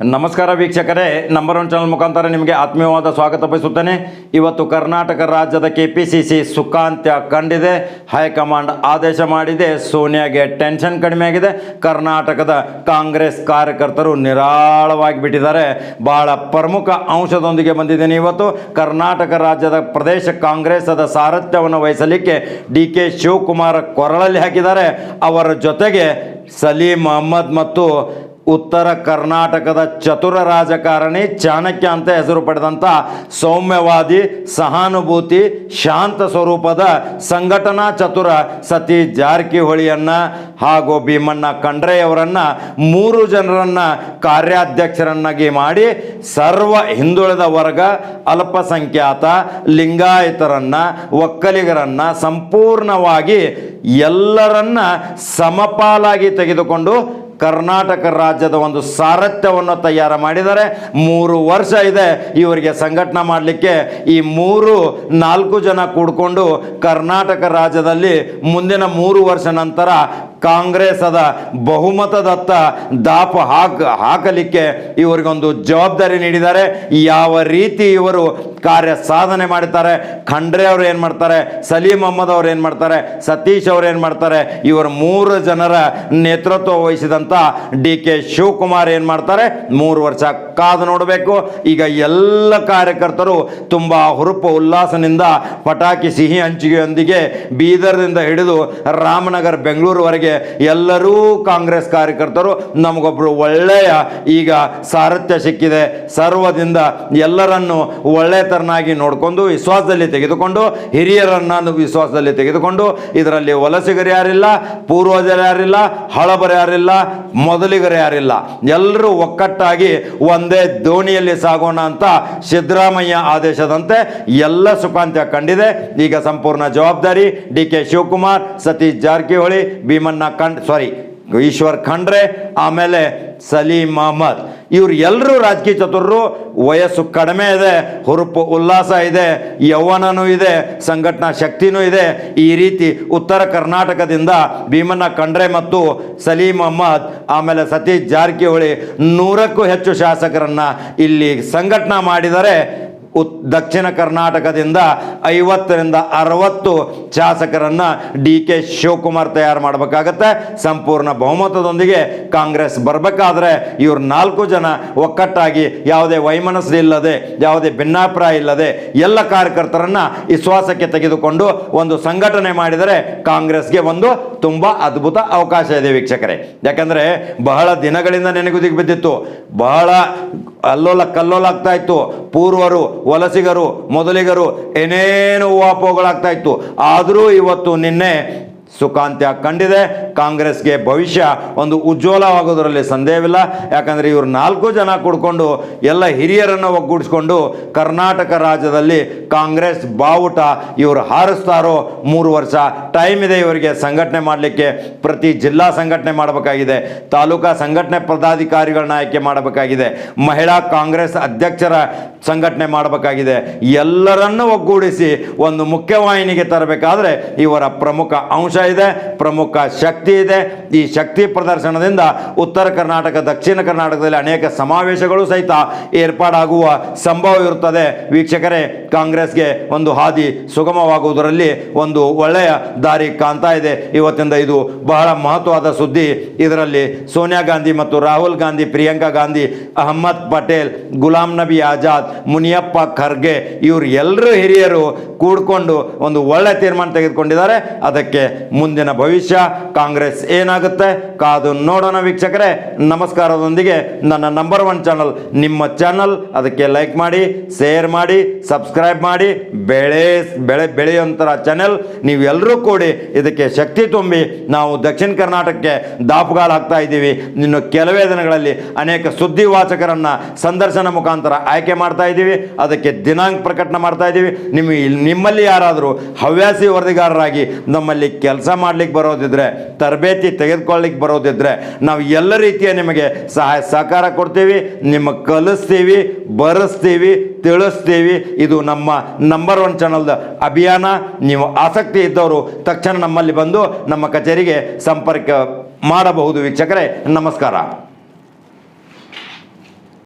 ನಮಸ್ಕಾರ ವೀಕ್ಷಕರೇ number one channel ಮುಖಾಂತರ ನಿಮಗೆ ಆತ್ಮೀಯವಾದ ಸ್ವಾಗತ ಬಯಸುತ್ತೇನೆ ಇವತ್ತು ಕರ್ನಾಟಕ ರಾಜ್ಯದ ಕೆ ಪಿ ಸಿ ಸಿ ಸುಖಾಂತ್ಯ ಕಂಡಿದೆ. ಹೈಕಮಾಂಡ್ ಆದೇಶ ಮಾಡಿದೆ. ಸೋನಿಯಾಗೆ ಟೆನ್ಷನ್ ಕಡಿಮೆ ಆಗಿದೆ. ಕರ್ನಾಟಕದ ಕಾಂಗ್ರೆಸ್ ಕಾರ್ಯಕರ್ತರು ನಿರಾಳವಾಗಿ ಬಿಟ್ಟಿದ್ದಾರೆ. ಬಹಳ ಪ್ರಮುಖ ಅಂಶದೊಂದಿಗೆ ಬಂದಿದ್ದೇನೆ ಇವತ್ತು. ಕರ್ನಾಟಕ ರಾಜ್ಯದ ಪ್ರದೇಶ ಕಾಂಗ್ರೆಸ್ಸದ ಸಾರಥ್ಯವನ್ನು ವಹಿಸಲಿಕ್ಕೆ ಡಿ ಕೆ ಶಿವಕುಮಾರ್ ಕೊರಳಲ್ಲಿ ಹಾಕಿದ್ದಾರೆ. ಅವರ ಜೊತೆಗೆ ಸಲೀಂ ಅಹಮ್ಮದ್ ಮತ್ತು ಉತ್ತರ ಕರ್ನಾಟಕದ ಚತುರ ರಾಜಕಾರಣಿ ಚಾಣಕ್ಯ ಅಂತ ಹೆಸರು ಪಡೆದಂಥ ಸೌಮ್ಯವಾದಿ, ಸಹಾನುಭೂತಿ, ಶಾಂತ ಸ್ವರೂಪದ ಸಂಘಟನಾ ಚತುರ ಸತಿ ಜಾರಕಿಹೊಳಿಯನ್ನ ಹಾಗೂ ಭೀಮಣ್ಣ ಖಂಡ್ರೆಯವರನ್ನ ಮೂರು ಜನರನ್ನ ಕಾರ್ಯಾಧ್ಯಕ್ಷರನ್ನಾಗಿ ಮಾಡಿ ಸರ್ವ ಹಿಂದುಳಿದ ವರ್ಗ, ಅಲ್ಪಸಂಖ್ಯಾತ, ಲಿಂಗಾಯತರನ್ನ, ಒಕ್ಕಲಿಗರನ್ನ ಸಂಪೂರ್ಣವಾಗಿ ಎಲ್ಲರನ್ನ ಸಮಪಾಲಾಗಿ ತೆಗೆದುಕೊಂಡು ಕರ್ನಾಟಕ ರಾಜ್ಯದ ಒಂದು ಸಾರಥ್ಯವನ್ನು ತಯಾರು ಮಾಡಿದ್ದಾರೆ. ಮೂರು ವರ್ಷ ಇದೆ ಇವರಿಗೆ ಸಂಘಟನೆ ಮಾಡಲಿಕ್ಕೆ. ಈ ಮೂರು, ನಾಲ್ಕು ಜನ ಕೂಡಿಕೊಂಡು ಕರ್ನಾಟಕ ರಾಜ್ಯದಲ್ಲಿ ಮುಂದಿನ ಮೂರು ವರ್ಷ ನಂತರ ಕಾಂಗ್ರೆಸ್ಸದ ಬಹುಮತದತ್ತ ದಾಪ ಹಾಕ, ಹಾಕಲಿಕ್ಕೆ ಇವರಿಗೊಂದು ಜವಾಬ್ದಾರಿ ನೀಡಿದ್ದಾರೆ. ಯಾವ ರೀತಿ ಇವರು ಕಾರ್ಯ ಸಾಧನೆ ಮಾಡ್ತಾರೆ ಖಂಡ್ರೆ ಅವರು ಏನು ಮಾಡ್ತಾರೆ, ಸಲೀಂ ಅಹಮ್ಮದ್ ಅವ್ರು ಏನು ಮಾಡ್ತಾರೆ, ಸತೀಶ್ ಅವ್ರು ಏನು ಮಾಡ್ತಾರೆ, ಇವರು ಮೂರು ಜನರ ನೇತೃತ್ವ ವಹಿಸಿದಂಥ ಡಿ ಕೆ ಶಿವಕುಮಾರ್ ಏನು ಮಾಡ್ತಾರೆ, ಮೂರು ವರ್ಷ ಕಾದು ನೋಡಬೇಕು. ಈಗ ಎಲ್ಲ ಕಾರ್ಯಕರ್ತರು ತುಂಬ ಹುರುಪು ಉಲ್ಲಾಸನಿಂದ ಪಟಾಕಿ ಸಿಹಿ ಹಂಚಿಕೆಯೊಂದಿಗೆ ಬೀದರ್ದಿಂದ ಹಿಡಿದು ರಾಮನಗರ ಬೆಂಗಳೂರುವರೆಗೆ ಎಲ್ಲರೂ ಕಾಂಗ್ರೆಸ್ ಕಾರ್ಯಕರ್ತರು ನಮಗೊಬ್ಬರು ಒಳ್ಳೆಯ ಈಗ ಸಾರಥ್ಯ ಸಿಕ್ಕಿದೆ. ಸರ್ವದಿಂದ ಎಲ್ಲರನ್ನು ಒಳ್ಳೆತರನಾಗಿ ನೋಡಿಕೊಂಡು ವಿಶ್ವಾಸದಲ್ಲಿ ತೆಗೆದುಕೊಂಡು, ಹಿರಿಯರನ್ನು ವಿಶ್ವಾಸದಲ್ಲಿ ತೆಗೆದುಕೊಂಡು, ಇದರಲ್ಲಿ ವಲಸಿಗರು ಯಾರಿಲ್ಲ, ಪೂರ್ವಜರು ಯಾರಿಲ್ಲ, ಹಳಬರು ಯಾರಿಲ್ಲ, ಮೊದಲಿಗರು ಯಾರಿಲ್ಲ. ಎಲ್ಲರೂ ಒಕ್ಕಟ್ಟಾಗಿ ಒಂದೇ ದೋಣಿಯಲ್ಲಿ ಸಾಗೋಣ ಅಂತ ಸಿದ್ದರಾಮಯ್ಯ ಆದೇಶದಂತೆ ಎಲ್ಲ ಸುಖಾಂತ್ಯ ಕಂಡಿದೆ. ಈಗ ಸಂಪೂರ್ಣ ಜವಾಬ್ದಾರಿ ಡಿ ಕೆ ಶಿವಕುಮಾರ್, ಸತೀಶ್ ಜಾರಕಿಹೊಳಿ ಭೀಮಣ್ಣ ಕಂಡ್ ಸಾರಿ ಈಶ್ವರ್ ಖಂಡ್ರೆ, ಆಮೇಲೆ ಸಲೀಂ ಅಹಮದ್. ಇವ್ರು ಎಲ್ಲರೂ ರಾಜಕೀಯ ಚತುರರು, ವಯಸ್ಸು ಕಡಿಮೆ ಇದೆ, ಹುರುಪು ಉಲ್ಲಾಸ ಇದೆ, ಯೌವನನೂ ಇದೆ, ಸಂಘಟನಾ ಶಕ್ತಿನೂ ಇದೆ. ಈ ರೀತಿ ಉತ್ತರ ಕರ್ನಾಟಕದಿಂದ ಭೀಮಣ್ಣ ಖಂಡ್ರೆ ಮತ್ತು ಸಲೀಂ ಅಹಮದ್, ಆಮೇಲೆ ಸತೀಶ್ ಜಾರಕಿಹೊಳಿ ನೂರಕ್ಕೂ ಹೆಚ್ಚು ಶಾಸಕರನ್ನು ಇಲ್ಲಿ ಸಂಘಟನಾ ಮಾಡಿದರೆ ಉತ್ ದಕ್ಷಿಣ ಕರ್ನಾಟಕದಿಂದ ಐವತ್ತರಿಂದ ಅರವತ್ತು ಶಾಸಕರನ್ನ ಡಿ ಕೆ ಶಿವಕುಮಾರ್ ತಯಾರು ಮಾಡಬೇಕಾಗತ್ತೆ. ಸಂಪೂರ್ಣ ಬಹುಮತದೊಂದಿಗೆ ಕಾಂಗ್ರೆಸ್ ಬರಬೇಕಾದ್ರೆ ಇವ್ರು ನಾಲ್ಕು ಜನ ಒಕ್ಕಟ್ಟಾಗಿ ಯಾವುದೇ ವೈಮನಸ್ಸು ಇಲ್ಲದೆ, ಯಾವುದೇ ಭಿನ್ನಾಭಿಪ್ರಾಯ ಇಲ್ಲದೆ ಎಲ್ಲ ಕಾರ್ಯಕರ್ತರನ್ನ ವಿಶ್ವಾಸಕ್ಕೆ ತೆಗೆದುಕೊಂಡು ಒಂದು ಸಂಘಟನೆ ಮಾಡಿದರೆ ಕಾಂಗ್ರೆಸ್ಗೆ ಒಂದು ತುಂಬ ಅದ್ಭುತ ಅವಕಾಶ ಇದೆ ವೀಕ್ಷಕರೇ. ಯಾಕಂದರೆ ಬಹಳ ದಿನಗಳಿಂದ ನೆನೆಗುದಿಗೆ ಬಿದ್ದಿತ್ತು. ಬಹಳ ಅಲ್ಲೋಲ ಕಲ್ಲೋಲ ಆಗ್ತಾ ಇತ್ತು. ಪೂರ್ವರು, ವಲಸಿಗರು, ಮೊದಲಿಗರು ಏನೇನು ಊಹಾಪೋಹಗಳಾಗ್ತಾ ಇತ್ತು. ಆದರೂ ಇವತ್ತು ನಿನ್ನೆ ಸುಖಾಂತ್ಯ ಕಂಡಿದೆ. ಕಾಂಗ್ರೆಸ್ಗೆ ಭವಿಷ್ಯ ಒಂದು ಉಜ್ವಲವಾಗೋದರಲ್ಲಿ ಸಂದೇಹವಿಲ್ಲ. ಯಾಕಂದರೆ ಇವರು ನಾಲ್ಕು ಜನ ಕೂಡಿಕೊಂಡು ಎಲ್ಲ ಹಿರಿಯರನ್ನು ಒಗ್ಗೂಡಿಸ್ಕೊಂಡು ಕರ್ನಾಟಕ ರಾಜ್ಯದಲ್ಲಿ ಕಾಂಗ್ರೆಸ್ ಬಾವುಟ ಇವರು ಹಾರಿಸ್ತಾರೋ ಮೂರು ವರ್ಷ ಟೈಮ್ ಇದೆ ಇವರಿಗೆ ಸಂಘಟನೆ ಮಾಡಲಿಕ್ಕೆ. ಪ್ರತಿ ಜಿಲ್ಲಾ ಸಂಘಟನೆ ಮಾಡಬೇಕಾಗಿದೆ. ತಾಲೂಕಾ ಸಂಘಟನೆ ಪದಾಧಿಕಾರಿಗಳನ್ನ ಆಯ್ಕೆ ಮಾಡಬೇಕಾಗಿದೆ. ಮಹಿಳಾ ಕಾಂಗ್ರೆಸ್ ಅಧ್ಯಕ್ಷರ ಸಂಘಟನೆ ಮಾಡಬೇಕಾಗಿದೆ. ಎಲ್ಲರನ್ನು ಒಗ್ಗೂಡಿಸಿ ಒಂದು ಮುಖ್ಯವಾಹಿನಿಗೆ ತರಬೇಕಾದ್ರೆ ಇವರ ಪ್ರಮುಖ ಅಂಶ ಇದೆ. ಪ್ರಮುಖ ಶಕ್ತಿ ಇದೆ. ಈ ಶಕ್ತಿ ಪ್ರದರ್ಶನದಿಂದ ಉತ್ತರ ಕರ್ನಾಟಕ, ದಕ್ಷಿಣ ಕರ್ನಾಟಕದಲ್ಲಿ ಅನೇಕ ಸಮಾವೇಶಗಳು ಸಹಿತ ಏರ್ಪಾಡಾಗುವ ಸಂಭವ ಇರುತ್ತದೆ. ವೀಕ್ಷಕರೇ, ಕಾಂಗ್ರೆಸ್ಗೆ ಒಂದು ಹಾದಿ ಸುಗಮವಾಗುವುದರಲ್ಲಿ ಒಂದು ಒಳ್ಳೆಯ ದಾರಿ ಕಾಣ್ತಾ ಇದೆ. ಇವತ್ತಿಂದ ಇದು ಬಹಳ ಮಹತ್ವವಾದ ಸುದ್ದಿ. ಇದರಲ್ಲಿ ಸೋನಿಯಾ ಗಾಂಧಿ ಮತ್ತು ರಾಹುಲ್ ಗಾಂಧಿ, ಪ್ರಿಯಾಂಕಾ ಗಾಂಧಿ ಅಹಮ್ಮದ್ ಪಟೇಲ್, ಗುಲಾಂ ನಬಿ ಆಜಾದ್, ಮುನಿಯಪ್ಪ ಖರ್ಗೆ, ಇವರು ಎಲ್ಲರೂ ಹಿರಿಯರು ಕೂಡ್ಕೊಂಡು ಒಂದು ಒಳ್ಳೆ ತೀರ್ಮಾನ ತೆಗೆದುಕೊಂಡಿದ್ದಾರೆ. ಅದಕ್ಕೆ ಮುಂದಿನ ಭವಿಷ್ಯ ಕಾಂಗ್ರೆಸ್ ಏನಾಗುತ್ತೆ? ಕಾದು ನೋಡೋಣ ವೀಕ್ಷಕರೇ. ನಮಸ್ಕಾರದೊಂದಿಗೆ ನನ್ನ ನಂಬರ್ ಒನ್ ಚಾನಲ್ ನಿಮ್ಮ ಚಾನಲ್ ಅದಕ್ಕೆ ಲೈಕ್ ಮಾಡಿ ಶೇರ್ ಮಾಡಿ ಸಬ್ಸ್ಕ್ರೈಬ್ ಮಾಡಿ. ಬೆಳೆ ಬೆಳೆ ಬೆಳೆಯುವಂಥ ಚಾನೆಲ್ ನೀವೆಲ್ಲರೂ ಕೂಡಿ ಇದಕ್ಕೆ ಶಕ್ತಿ ತುಂಬಿ ನಾವು ದಕ್ಷಿಣ ಕರ್ನಾಟಕಕ್ಕೆ ದಾಪುಗಾಲು ಹಾಕ್ತಾ ಇದ್ದೀವಿ. ಇನ್ನು ಕೆಲವೇ ದಿನಗಳಲ್ಲಿ ಅನೇಕ ಸುದ್ದಿ ವಾಚಕರನ್ನು ಸಂದರ್ಶನ ಮುಖಾಂತರ ಆಯ್ಕೆ ಮಾಡ್ತಾ ಇದ್ದೀವಿ. ಅದಕ್ಕೆ ದಿನಾಂಕ ಪ್ರಕಟಣೆ ಮಾಡ್ತಾ ಇದ್ದೀವಿ. ನಿಮ್ಮ ನಿಮ್ಮಲ್ಲಿ ಯಾರಾದರೂ ಹವ್ಯಾಸಿ ವರದಿಗಾರರಾಗಿ ನಮ್ಮಲ್ಲಿ ಕೆಲಸ ಮಾಡ್ಲಿಕ್ಕೆ ಬರೋದಿದ್ರೆ ತರಬೇತಿ ತೆಗೆದುಕೊಳ್ಳಿಕ್ಕೆ ಬರೋದಿದ್ರೆ ನಾವು ಎಲ್ಲ ರೀತಿಯ ನಿಮಗೆ ಸಹಾಯ ಸಹಕಾರ ಕೊಡ್ತೀವಿ ನಿಮಗೆ ಕಲಿಸ್ತೀವಿ, ಬರೆಸ್ತೀವಿ, ತಿಳಿಸ್ತೀವಿ. ಇದು ನಮ್ಮ ನಂಬರ್ ಒನ್ ಚಾನಲ್ದ ಅಭಿಯಾನ. ನೀವು ಆಸಕ್ತಿ ಇದ್ದವರು ತಕ್ಷಣ ನಮ್ಮಲ್ಲಿ ಬಂದು ನಮ್ಮ ಕಚೇರಿಗೆ ಸಂಪರ್ಕ ಮಾಡಬಹುದು ವೀಕ್ಷಕರೇ. ನಮಸ್ಕಾರ.